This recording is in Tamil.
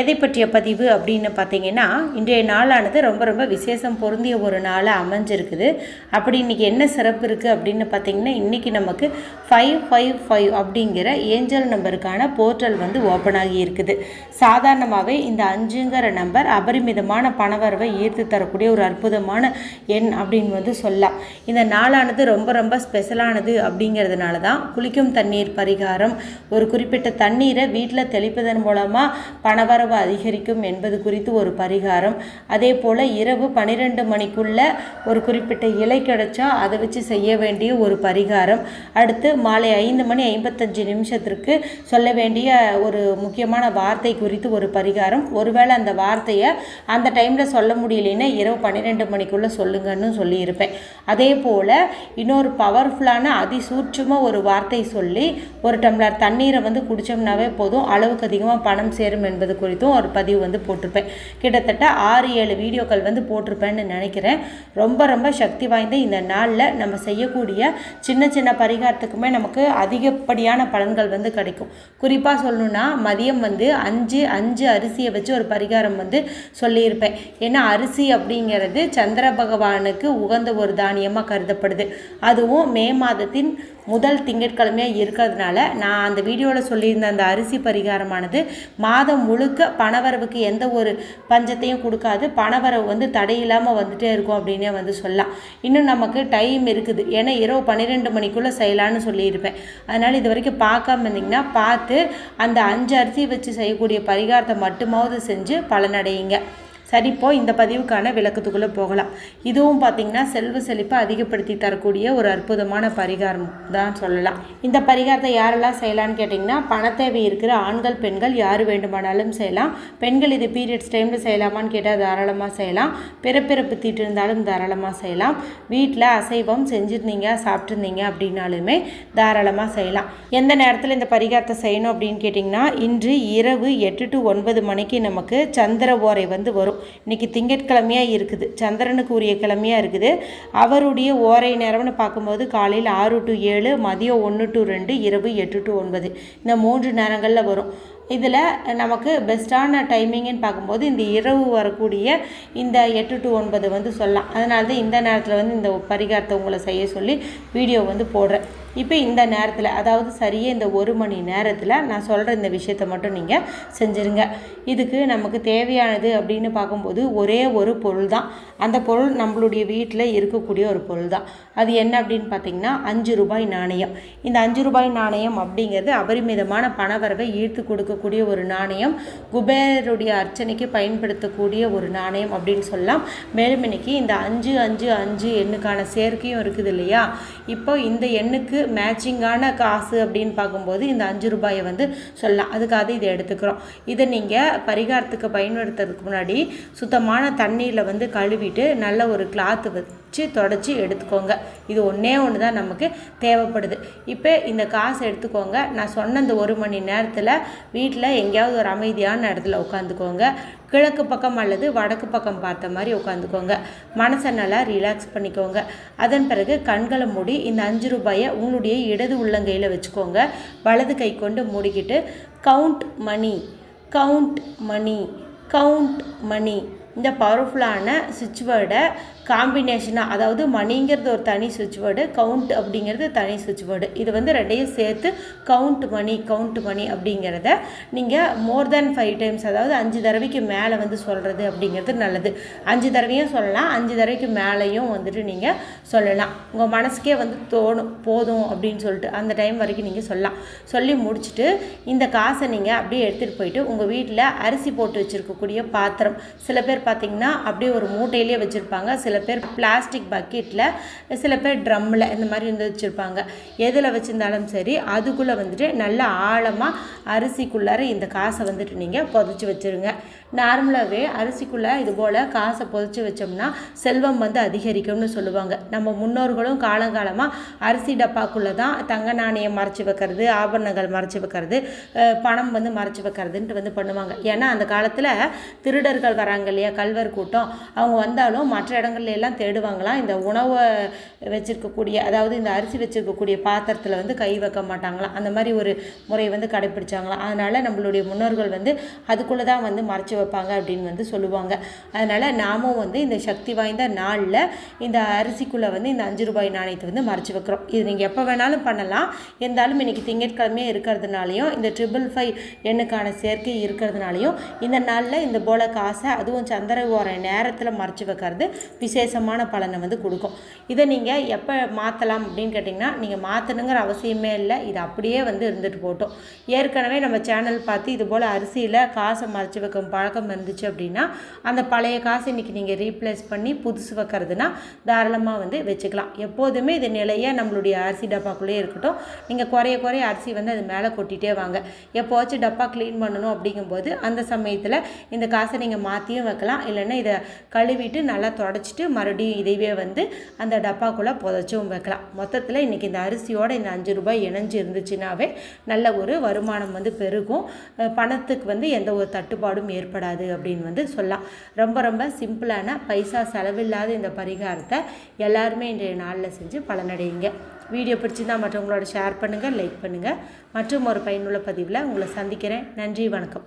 எதை பற்றிய பதிவு அப்படின்னு பார்த்தீங்கன்னா இன்றைய நாளானது ரொம்ப ரொம்ப விசேஷம் பொருந்திய ஒரு நாளாக அமைஞ்சிருக்குது. அப்படி இன்றைக்கி என்ன சிறப்பு இருக்குது அப்படின்னு பார்த்தீங்கன்னா இன்றைக்கி நமக்கு ஃபைவ் ஃபைவ் ஃபைவ் அப்படிங்கிற ஏஞ்சல் நம்பருக்கான போர்ட்டல் வந்து ஓப்பன் ஆகி இருக்குது. சாதாரணமாகவே இந்த அஞ்சுங்கிற நம்பர் அபரிமிதமான பணவரவை ஈர்த்து தரக்கூடிய ஒரு அற்புதமான எண் அப்படின்னு வந்து சொல்லலாம். இந்த நாளானது ரொம்ப ரொம்ப ஸ்பெஷலானது அப்படிங்கிறதுனால தான் குளிக்கும் தண்ணீர் பரிகாரம் ஒரு குறிப்பிட்ட தண்ணீரை வீட்டில் தெளிப்பதன் மூலமாக பணவரவு அதிகரிக்கும் என்பது குறித்து ஒரு பரிகாரம். அதே போல் இரவு பன்னிரெண்டு மணிக்குள்ள ஒரு குறிப்பிட்ட இலை கிடைச்சா அதை வச்சு செய்ய வேண்டிய ஒரு பரிகாரம். அடுத்து மாலை ஐந்து மணி ஐம்பத்தஞ்சு நிமிஷத்திற்கு சொல்ல வேண்டிய ஒரு முக்கியமான வார்த்தை குறித்து ஒரு பரிகாரம். ஒருவேளை அந்த வார்த்தையை அந்த டைமில் சொல்ல முடியலைன்னா இரவு பன்னிரெண்டு மணிக்குள்ளே சொல்லுங்கன்னு சொல்லியிருப்பேன். அதே போல் இன்னொரு பவர்ஃபுல்லான அதிசூட்சமாக ஒரு வார்த்தை சொல்லி ஒரு டம்ளர் தண்ணீரை வந்து குடித்தோம்னாவே போதும். அளவுக்கு அதிகமாக பணம் சேரும் என்பது குறித்தும் ஒரு பதிவு வந்து போட்டிருப்பேன். கிட்டத்தட்ட ஆறு ஏழு வீடியோக்கள் வந்து போட்டிருப்பேன்னு நினைக்கிறேன். ரொம்ப ரொம்ப சக்தி வாய்ந்த இந்த நாளில் நம்ம செய்யக்கூடிய சின்ன சின்ன பரிகாரத்துக்குமே நமக்கு அதிகப்படியான பலன்கள் வந்து கிடைக்கும். குறிப்பாக சொல்லணும்னா மதியம் வந்து அஞ்சு அஞ்சு அரிசியை வச்சு ஒரு பரிகாரம் வந்து சொல்லியிருப்பேன். ஏன்னா அரிசி அப்படிங்கிறது சந்திர பகவானுக்கு உகந்த ஒரு தானியமாக கருதப்படுது. அதுவும் மே மாதத்தின் முதல் திங்கட்கிழமையாக இருக்கிறதுனால நான் அந்த வீடியோவில் சொல்லியிருந்த அந்த அரிசி பரிகாரமானது மாதம் முழுக்க பணவரவுக்கு எந்த ஒரு பஞ்சத்தையும் கொடுக்காது. பணவரவு வந்து தடையில்லாமல் வந்துட்டே இருக்கும் அப்படின்னே வந்து சொல்லலாம். இன்னும் நமக்கு டைம் இருக்குது. ஏன்னா இரவு பன்னிரெண்டு மணிக்குள்ளே செய்யலான்னு சொல்லியிருப்பேன். அதனால் இது வரைக்கும் பார்க்காம இருந்தீங்கன்னா பார்த்து அந்த அஞ்சு அரிசி வச்சு செய்யக்கூடிய பரிகாரத்தை மட்டுமாவது செஞ்சு பலனடையுங்க. சரி இப்போ இந்த பதிவுக்கான விளக்கத்துக்குள்ளே போகலாம். இதுவும் பார்த்திங்கன்னா செல்வ செழிப்பை அதிகப்படுத்தி தரக்கூடிய ஒரு அற்புதமான பரிகாரம் தான் சொல்லலாம். இந்த பரிகாரத்தை யாரெல்லாம் செய்யலான்னு கேட்டிங்கன்னா பணத்தேவை இருக்கிற ஆண்கள் பெண்கள் யார் வேண்டுமானாலும் செய்யலாம். பெண்கள் இது பீரியட்ஸ் டைமில் செய்யலாமான்னு கேட்டால் தாராளமாக செய்யலாம். பிறப்பிறப்பு தீட்டு இருந்தாலும் தாராளமாக செய்யலாம். வீட்டில் அசைவம் செஞ்சுருந்தீங்க சாப்பிட்ருந்தீங்க அப்படின்னாலுமே தாராளமாக செய்யலாம். எந்த நேரத்தில் இந்த பரிகாரத்தை செய்யணும் அப்படின்னு கேட்டிங்கன்னா இன்று இரவு எட்டு டு ஒன்பது மணிக்கு நமக்கு சந்திர ஓரை வந்து வரும். இன்னைக்கு திங்கட்கிழமையாக இருக்குது. சந்திரனுக்கு உரிய கிழமையாக இருக்குது. அவருடைய ஓரை நேரம்னு பார்க்கும்போது காலையில் ஆறு டு ஏழு மதியம் ஒன்று டு ரெண்டு இரவு எட்டு டு ஒன்பது. இந்த மூன்று நேரங்களில் வரும். இதில் நமக்கு பெஸ்ட்டான டைமிங்குன்னு பார்க்கும்போது இந்த இரவு வரக்கூடிய இந்த எட்டு டு ஒன்பது வந்து சொல்லலாம். அதனால தான் இந்த நேரத்தில் வந்து இந்த பரிகாரத்தை உங்களை செய்ய சொல்லி வீடியோ வந்து போடுறேன். இப்போ இந்த நேரத்தில் அதாவது சரியாக இந்த ஒரு மணி நேரத்தில் நான் சொல்கிற இந்த விஷயத்தை மட்டும் நீங்கள் செஞ்சுருங்க. இதுக்கு நமக்கு தேவையானது அப்படின்னு பார்க்கும்போது ஒரே ஒரு பொருள் தான் அந்த பொருள் நம்மளுடைய வீட்டில் இருக்கக்கூடிய ஒரு பொருள் தான் அது என்ன அப்படின்னு பார்த்தீங்கன்னா அஞ்சு ரூபாய் நாணயம். இந்த அஞ்சு ரூபாய் நாணயம் அப்படிங்கிறது அபரிமிதமான பணவரவை ஈர்த்து கொடுக்கக்கூடிய ஒரு நாணயம். குபேரருடைய அர்ச்சனைக்கு பயன்படுத்தக்கூடிய ஒரு நாணயம் அப்படின்னு சொல்லலாம். மேலும் இன்னைக்கு இந்த அஞ்சு அஞ்சு அஞ்சு எண்ணுக்கான சேர்க்கையும் இருக்குது இல்லையா? இப்போ இந்த எண்ணுக்கு மேட்சிங்கான காசு அப்படின்னு பார்க்கும்போது இந்த அஞ்சு ரூபாயை வந்து சொல்லலாம். அதுக்காக இதை எடுத்துக்கிறோம். இதை நீங்கள் பரிகாரத்துக்கு பயன்படுத்துறதுக்கு முன்னாடி சுத்தமான தண்ணீரில் வந்து கழுவிட்டு நல்ல ஒரு கிளாத்து வச்சு தொடச்சி எடுத்துக்கோங்க. இது ஒன்றே ஒன்று தான் நமக்கு தேவைப்படுது. இப்போ இந்த காசை எடுத்துக்கோங்க. நான் சொன்ன இந்த ஒரு மணி நேரத்தில் வீட்டில் எங்கேயாவது ஒரு அமைதியான இடத்துல உட்காந்துக்கோங்க. கிழக்கு பக்கம் அல்லது வடக்கு பக்கம் பார்த்த மாதிரி உட்காந்துக்கோங்க. மனசை நல்லா ரிலாக்ஸ் பண்ணிக்கோங்க. அதன் பிறகு கண்களை மூடி இந்த அஞ்சு ரூபாயை உங்களுடைய இடது உள்ளங்கையில் வச்சுக்கோங்க. வலது கை கொண்டு மூடிக்கிட்டு count money count money count money இந்த பவர்ஃபுல்லான சுவிட்ச் வேர்டை காம்பினேஷனாக அதாவது மணிங்கிறது ஒரு தனி சுவிட்ச் வேர்டு கவுண்ட் அப்படிங்கிறது தனி சுவிட்ச் வேர்டு இது வந்து ரெண்டையும் சேர்த்து கவுண்ட் மணி கவுண்ட் மணி அப்படிங்கிறத நீங்கள் மோர் தேன் ஃபைவ் டைம்ஸ் அதாவது அஞ்சு தடவைக்கு மேலே வந்து சொல்கிறது அப்படிங்கிறது நல்லது. அஞ்சு தடவையும் சொல்லலாம் அஞ்சு தடவைக்கு மேலேயும் வந்துட்டு நீங்கள் சொல்லலாம். உங்கள் மனசுக்கே வந்து தோணும் போதும் அப்படின்னு சொல்லிட்டு அந்த டைம் வரைக்கும் நீங்கள் சொல்லலாம். சொல்லி முடிச்சுட்டு இந்த காசை நீங்கள் அப்படியே எடுத்துகிட்டு போயிட்டு உங்கள் வீட்டில் அரிசி போட்டு வச்சுருக்கக்கூடிய பாத்திரம். சில பேர் பார்த்திங்கன்னா அப்படியே ஒரு மூட்டையிலே வச்சுருப்பாங்க சில சில பேர் பிளாஸ்டிக் பக்கெட்டில் சில பேர் ட்ரம்மில் இந்த மாதிரி வந்து வச்சுருப்பாங்க. எதில் வச்சுருந்தாலும் சரி அதுக்குள்ளே வந்துட்டு நல்ல ஆழமாக அரிசிக்குள்ளார இந்த காசை வந்துட்டு நீங்கள் புதைச்சி வச்சுருங்க. நார்மலாகவே அரிசிக்குள்ளே இது போல் காசை புதைச்சி வச்சோம்னா செல்வம் வந்து அதிகரிக்கும்னு சொல்லுவாங்க. நம்ம முன்னோர்களும் காலங்காலமாக அரிசி டப்பாக்குள்ளே தான் தங்க நாணயம் மறைச்சி வைக்கிறது ஆபரணங்கள் மறைச்சி வைக்கிறது பணம் வந்து மறைச்சி வைக்கிறதுன்ட்டு வந்து பண்ணுவாங்க. ஏன்னா அந்த காலத்தில் திருடர்கள் வராங்க இல்லையா கல்வர் கூட்டம். அவங்க வந்தாலும் மற்ற இடங்கள்ல எல்லாம் தேடுவாங்களாம். இந்த உணவை வச்சுருக்கக்கூடிய அதாவது இந்த அரிசி வச்சுருக்கக்கூடிய பாத்திரத்தில் வந்து கை வைக்க மாட்டாங்களாம். அந்த மாதிரி ஒரு முறை வந்து கடைப்பிடிச்சாங்களாம். அதனால் நம்மளுடைய முன்னோர்கள் வந்து அதுக்குள்ளே தான் வந்து மறைச்சி வைப்பாங்க அப்படின்னு வந்து சொல்லுவாங்க. அதனால் நாமும் வந்து இந்த சக்தி வாய்ந்த நாளில் இந்த அரிசிக்குள்ளே வந்து இந்த அஞ்சு ரூபாய் நாணயத்தை வந்து மறைச்சி வைக்கிறோம். இது நீங்கள் எப்போ வேணாலும் பண்ணலாம். இருந்தாலும் இன்றைக்கி திங்கட்கிழமையே இருக்கிறதுனாலையும் இந்த ட்ரிபிள் ஃபைவ் எண்ணுக்கான சேர்க்கை இருக்கிறதுனாலையும் இந்த நாளில் இந்த போல காசை அதுவும் சந்திர ஓர நேரத்தில் மறைச்சி வைக்கிறது விசேஷமான பலனை வந்து கொடுக்கும். இதை நீங்கள் எப்போ மாற்றலாம் அப்படின்னு கேட்டிங்கன்னா நீங்கள் மாற்றணுங்கிற அவசியமே இல்லை. இது அப்படியே வந்து இருந்துட்டு போட்டோம் ஏற்கனவே நம்ம சேனல் பார்த்து இது போல் அரிசியில் காசை மறைச்சி வைக்கும் பழக்கம் இருந்துச்சு அப்படின்னா அந்த பழைய காசை இன்றைக்கி நீங்கள் ரீப்ளேஸ் பண்ணி புதுசு வைக்கிறதுனா தாராளமாக வந்து வச்சுக்கலாம். எப்போதுமே இது நிலையாக நம்மளுடைய அரிசி டப்பாக்குள்ளேயே இருக்கட்டும். நீங்கள் குறைய குறைய அரிசி வந்து அது மேலே கொட்டிகிட்டே வாங்க. எப்போவாச்சும் டப்பா க்ளீன் பண்ணணும் அப்படிங்கும்போது அந்த சமயத்தில் இந்த காசை நீங்கள் மாற்றியும் வைக்கலாம். இல்லைன்னா இதை கழுவிட்டு நல்லா தொடச்சிட்டு மறுபடியும் இதைவே வந்து அந்த டப்பாக்குள்ளே புதைச்சும் வைக்கலாம். மொத்தத்தில் இன்றைக்கி இந்த அரிசியோட இந்த அஞ்சு ரூபாய் இணைஞ்சு இருந்துச்சுனாவே நல்ல ஒரு வருமானம் வந்து பெருகும். பணத்துக்கு வந்து எந்த ஒரு தட்டுப்பாடும் ஏற்படாது அப்படின்னு வந்து சொல்லலாம். ரொம்ப ரொம்ப சிம்பிளான பைசா செலவில்லாத இந்த பரிகாரத்தை எல்லாருமே இன்றைய நாளில் செஞ்சு பலனடையுங்க. வீடியோ பிடிச்சிருந்தால் மற்றவங்களோட ஷேர் பண்ணுங்கள் லைக் பண்ணுங்கள் மற்றும் ஒரு பயனுள்ள பதிவில் உங்களை சந்திக்கிறேன். நன்றி வணக்கம்.